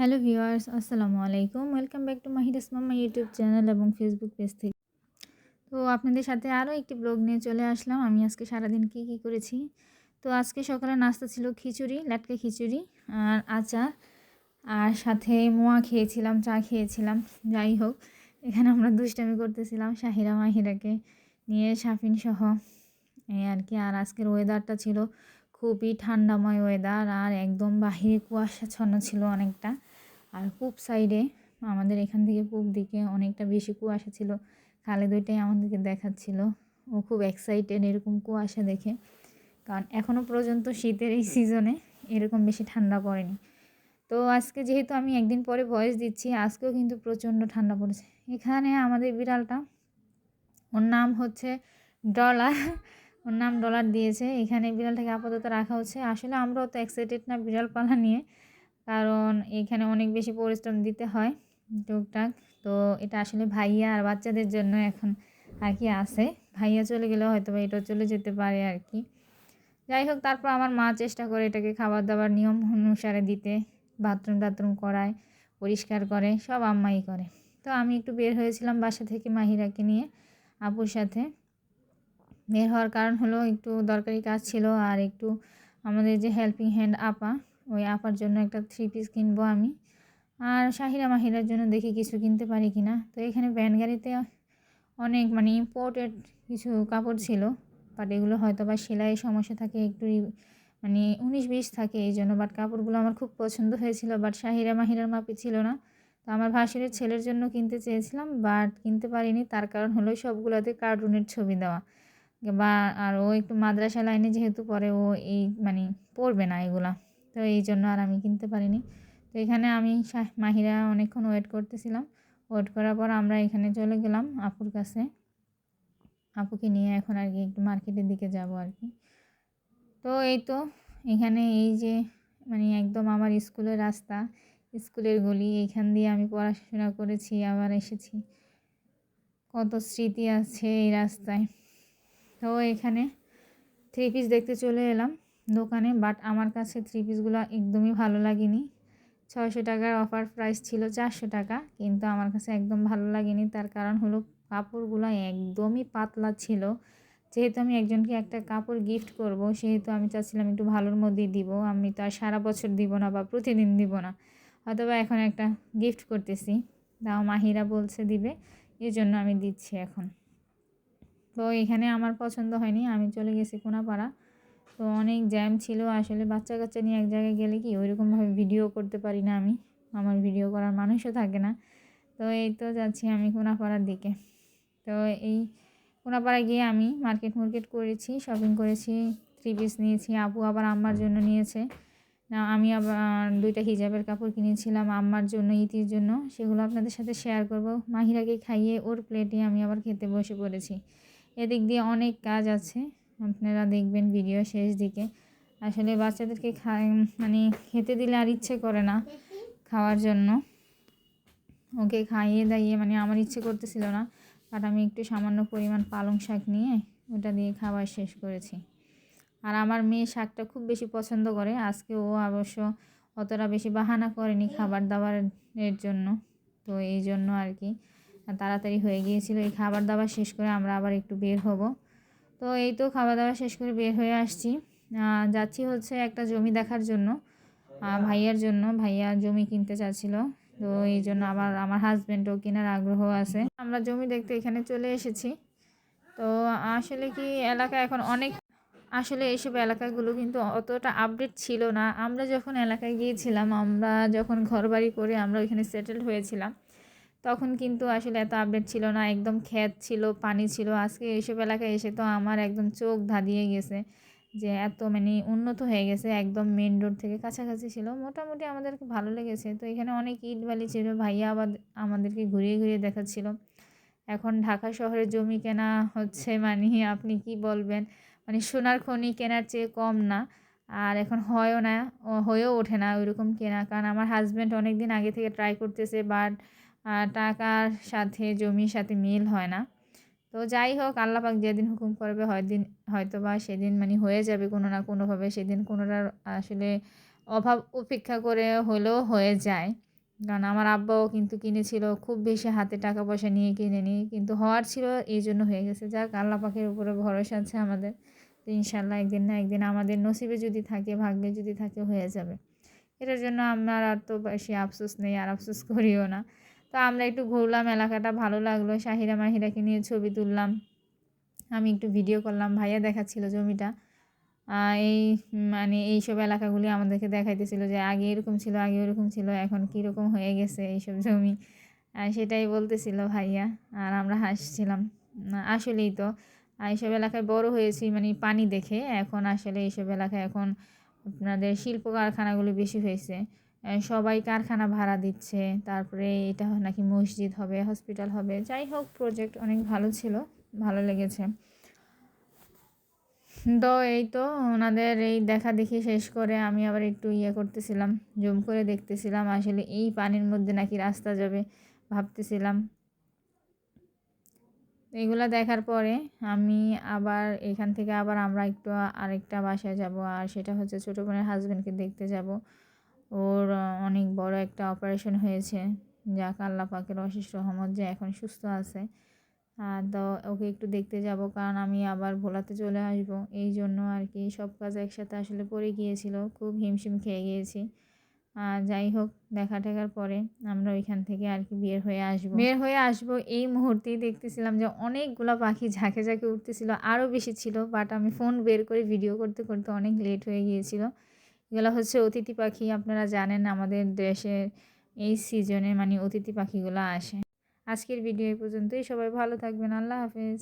Hello viewers, আসসালামু আলাইকুম। Welcome back to Mahidas Mamma YouTube channel এবং ফেসবুক পেজ থেকে। তো আপনাদের সাথে আরও একটি ব্লগ নিয়ে চলে আসলাম। আমি আজকে সারাদিন কী কী করেছি? তো আজকে সকালে নাস্তা ছিল খিচুড়ি, লাটকা খিচুড়ি আর আচার আর সাথে মোয়া খেয়েছিলাম, চা খেয়েছিলাম। যাই হোক, এখানে আমরা দুষ্টামি করতেছিলাম শাহিরা মাহিরাকে নিয়ে সাফিন সহ। এই আর কি, আর আজকের ওয়েদারটা ছিল খুবই ঠান্ডাময় ওয়েদার আর একদম বাহিরে কুয়াশাচ্ছন্ন ছিল অনেকটা। আর পূব সাইডে আমাদের এখান থেকে পূব দিকে অনেকটা বেশি কুয়াশা ছিল। খালে দুইটাই আমাদেরকে দেখাচ্ছিল। ও খুব এক্সাইটেড এরকম কুয়াশা দেখে। কারণ এখনও পর্যন্ত শীতের এই সিজনে এরকম বেশি ঠান্ডা পড়েনি। তো আজকে যেহেতু আমি একদিন পরে ভয়েস দিচ্ছি, আজকেও কিন্তু প্রচণ্ড ঠান্ডা পড়েছে। এখানে আমাদের বিড়ালটা, ওর নাম হচ্ছে ডলার ওর নাম ডলার দিয়েছে। এখানে বিড়ালটাকে আপাতত রাখা হচ্ছে। আসলে আমরাও তো এক্সাইটেড না বিড়াল পালা নিয়ে। কারণ এখানে অনেক বেশি পরিশ্রম দিতে হয় টুকটাক। তো এটা আসলে ভাইয়া আর বাচ্চাদের জন্য এখন আর কি আছে। ভাইয়া চলে গেলে হয়তো বা এটা চলে যেতে পারে আর কি। যাই হোক, তারপর আমার মা চেষ্টা করে এটাকে খাবার দাবার নিয়ম অনুসারে দিতে, বাথরুম টাথরুম করায়, পরিষ্কার করে, সব আম্মাই করে। তো আমি একটু বের হয়েছিলাম বাসা থেকে মাহিরাকে নিয়ে, আপুর সাথে। বের হওয়ার কারণ হলো একটু দরকারি কাজ ছিল আর একটু আমাদের যে হেল্পিং হ্যান্ড আপা ওই আপার জন্য একটা থ্রি পিস কিনবো আমি। আর শাহিরা মাহিরার জন্য দেখি কিছু কিনতে পারি কি না। তো এখানে ভ্যান গাড়িতে অনেক মানে ইম্পোর্টেড কিছু কাপড় ছিল বাট এগুলো হয়তো বা সেলাই সমস্যা থাকে, একটু মানে উনিশ বিশ থাকে এই জন্য বাট কাপড়গুলো আমার খুব পছন্দ হয়েছিল বাট শাহিরা মাহিরার মাপে ছিল না। তো আমার ভাসুরের ছেলের জন্য কিনতে চেয়েছিলাম বাট কিনতে পারিনি, তার কারণ হলো সবগুলোতে কার্টুনের ছবি দেওয়া। বা আর ও একটু মাদ্রাসা লাইনে যেহেতু পরে ও এই মানে পড়বে না এগুলা। তো এই জন্য আর আমি কিনতে পারিনি। তো এখানে আমি মাহিরা অনেকক্ষণ ওয়েট করতেছিলাম। ওয়েট করার পর আমরা এখানে চলে গেলাম আপুর কাছে। আপুকে নিয়ে এখন আর কি একটু মার্কেটের দিকে যাব আর কি। তো এই তো এখানে এই যে মানে একদম আমার স্কুলের রাস্তা, স্কুলের গলি এইখান দিয়ে আমি পড়াশোনা করেছি, আবার এসেছি। কত স্মৃতি আছে এই রাস্তায়। তো এখানে থ্রি পিস দেখতে চলে এলাম। দোকানে বাট আমার কাছে থ্রি পিসগুলো একদমই ভালো লাগেনি। ছয়শো টাকার অফার প্রাইস ছিল চারশো টাকা, কিন্তু আমার কাছে একদম ভালো লাগেনি। তার কারণ হলো কাপড়গুলো একদমই পাতলা ছিল। যেহেতু আমি একজনকে একটা কাপড় গিফট করব, সেহেতু আমি চাচ্ছিলাম একটু ভালোর মধ্যেই দিব। আমি তো আর সারা বছর দিব না বা প্রতিদিন দিব না। অথবা এখন একটা গিফট করতেছি। তাও মাহিরা বলছে দিবে এই জন্য আমি দিচ্ছি এখন। তো এখানে আমার পছন্দ হয়নি, আমি চলে গেছি কোনাপাড়া। তো অনেক জ্যাম ছিল। আসলে বাচ্চা কাচ্চা নিয়ে এক জায়গায় গেলে কি ওইরকমভাবে ভিডিও করতে পারি না আমি। আমার ভিডিও করার মানুষও থাকে না। তো এই তো যাচ্ছি আমি কোনাপাড়ার দিকে। তো এই কোনাপাড়া গিয়ে আমি মার্কেট মার্কেট করেছি শপিং করেছি থ্রি পিস নিয়েছি। আপু আবার আম্মার জন্য নিয়েছে। না, আমি আবার দুইটা হিজাবের কাপড় কিনেছিলাম আম্মার জন্য, ইতির জন্য। সেগুলো আপনাদের সাথে শেয়ার করব। মাহিরাকে খাইয়ে ওর প্লেটে আমি আবার খেতে বসে পড়েছি। এদিক দিয়ে অনেক কাজ আছে। আপনারা দেখবেন ভিডিও শেষ দিকে। আসলে বাচ্চাদেরকে মানে খেতে দিলে আর ইচ্ছে করে না খাওয়ার জন্য। ওকে খাইয়ে দাইয়ে মানে আমার ইচ্ছে করতেছিল না বাট আমি একটু সামান্য পরিমাণ পালং শাক নিয়ে ওটা দিয়ে খাবার শেষ করেছি। আর আমার মেয়ে শাকটা খুব বেশি পছন্দ করে, আজকে ও অবশ্য অতটা বেশি বাহানা করেনি খাবার দাবারের জন্য, তো এই জন্য আর কি। তাড়াতাড়ি হয়ে গিয়েছিল, এই খাবার দাবার শেষ করে আমরা আবার একটু বের হব। তো এই তো খাওয়া দাওয়া শেষ করে বের হয়ে আসছি। যাচ্ছি হচ্ছে একটা জমি দেখার জন্য ভাইয়ার জন্য। ভাইয়া জমি কিনতে চাচ্ছিল, তো এই জন্য আবার আমার হাজব্যান্ডও কেনার আগ্রহ আছে। আমরা জমি দেখতে এখানে চলে এসেছি। তো আসলে কি এলাকা এখন অনেক, আসলে এইসব এলাকাগুলো কিন্তু অতটা আপডেট ছিল না। আমরা যখন এলাকায় গিয়েছিলাম, আমরা যখন ঘর বাড়ি করে আমরা ওইখানে সেটেল হয়েছিলাম। তখন কিন্তু আসলে এত আপডেট ছিল না, একদম ক্ষেত ছিল, পানি ছিল। আজকে এইসব এলাকায় এসে তো আমার একদম চোখ ধাঁধিয়ে গেছে যে এত মানে উন্নত হয়ে গেছে, একদম মেন রোড থেকে কাছাকাছি ছিল। মোটামুটি আমাদেরকে ভালো লেগেছে। তো এখানে অনেক ইট বালি ছিল, ভাইয়া আবার আমাদেরকে ঘুরিয়ে ঘুরিয়ে দেখাচ্ছিল। এখন ঢাকা শহরে জমি কেনা হচ্ছে মানে আপনি কি বলবেন? মানে সোনার খনি কেনার চেয়ে কম না, আর এখন হয়ও না হয়েও ওঠে না ওইরকম কেনা। কারণ আমার হাজব্যান্ড অনেক দিন আগে থেকে ট্রাই করতেছে বাট টাকার সাথে, জমির সাথে মিল হয় না। তো যাই হোক আল্লাপাক যেদিন হুকুম করবে দিন হয়তো বা সেদিন মানে হয়ে যাবে কোনো না কোনোভাবে। সেদিন কোনোটার আসলে অভাব উপেক্ষা করে হলেও হয়ে যায়। কারণ আমার আব্বাও কিন্তু কিনেছিল, খুব বেশি হাতে টাকা পয়সা নিয়ে কিনে কিনেনি, কিন্তু হওয়ার ছিল, এই জন্য হয়ে গেছে। যাক, আল্লাহ পাখির উপরে ভরসা আছে আমাদের। তো ইনশাল্লাহ একদিন না একদিন আমাদের নসিবে যদি থাকে, ভাগ্যে যদি থাকে, হয়ে যাবে। এটার জন্য আমার আর তো বেশি আফসোস নেই, আর আফসোস করিও না। তো আমরা একটু ঘুরলাম, এলাকাটা ভালো লাগল, শাহিরা মাহিরাকে নিয়ে ছবি তুললাম। আমি একটু ভিডিও করলাম, ভাইয়া দেখাচ্ছিল জমিটা। এই মানে এইসব এলাকাগুলি আমাদেরকে দেখাইতেছিল যে আগে এরকম ছিল, আগে এরকম ছিল, এখন কীরকম হয়ে গেছে এইসব জমি। সেটাই বলতেছিল ভাইয়া, আর আমরা হাসছিলাম। আসলেই তো এইসব এলাকায় বড় হয়েছি মানে পানি দেখে, এখন আসলে এইসব এলাকায় এখন আপনাদের শিল্প কারখানাগুলি বেশি হয়েছে। সবাই কারখানা ভাড়া দিচ্ছে, তারপরে এটা নাকি মসজিদ হবে হসপিটাল হবে, যাই হোক প্রজেক্ট অনেক ভালো ছিল, ভালো লেগেছে। তো এই তো ওনাদের এই দেখা দেখি শেষ করে আমি আবার একটু ইয়ে করতেছিলাম, জুম করে দেখতেছিলাম, আসলে এই পানির মধ্যে নাকি রাস্তা যাবে ভাবতেছিলাম। এগুলো দেখার পরে আমি আবার এখান থেকে আবার আমরা একটু আরেকটা বাসায় যাব, আর সেটা হচ্ছে ছোটো বোনের হাজব্যান্ডকে দেখতে যাব। ওর অনেক বড় একটা অপারেশন হয়েছে। যাক, আল্লাহ পাকের অশেষ রহমত যে এখন সুস্থ আছে। তো ওকে একটু দেখতে যাব, কারণ আমি আবার ভোলাতে চলে আসব। এই জন্য আর কি সব কাজ একসাথে আসলে পড়ে গিয়েছিল, খুব হিমশিম খেয়ে গিয়েছি। আর যাই হোক, দেখা টেকার পরে আমরা ওইখান থেকে আর কি বের হয়ে আসব। বের হয়ে আসব এই মুহূর্তেই দেখতেছিলাম যে অনেকগুলো পাখি ঝাঁকে ঝাঁকে উঠতেছিল আরও বেশি ছিল বাট আমি ফোন বের করে ভিডিও করতে করতে অনেক লেট হয়ে গিয়েছিল। এগুলো হচ্ছে অতিথি পাখি, আপনারা জানেন আমাদের দেশের এই সিজনে মানে অতিথি পাখিগুলো আসে। আজকের ভিডিও এই পর্যন্তই, সবাই ভালো থাকবেন, আল্লাহ হাফেজ।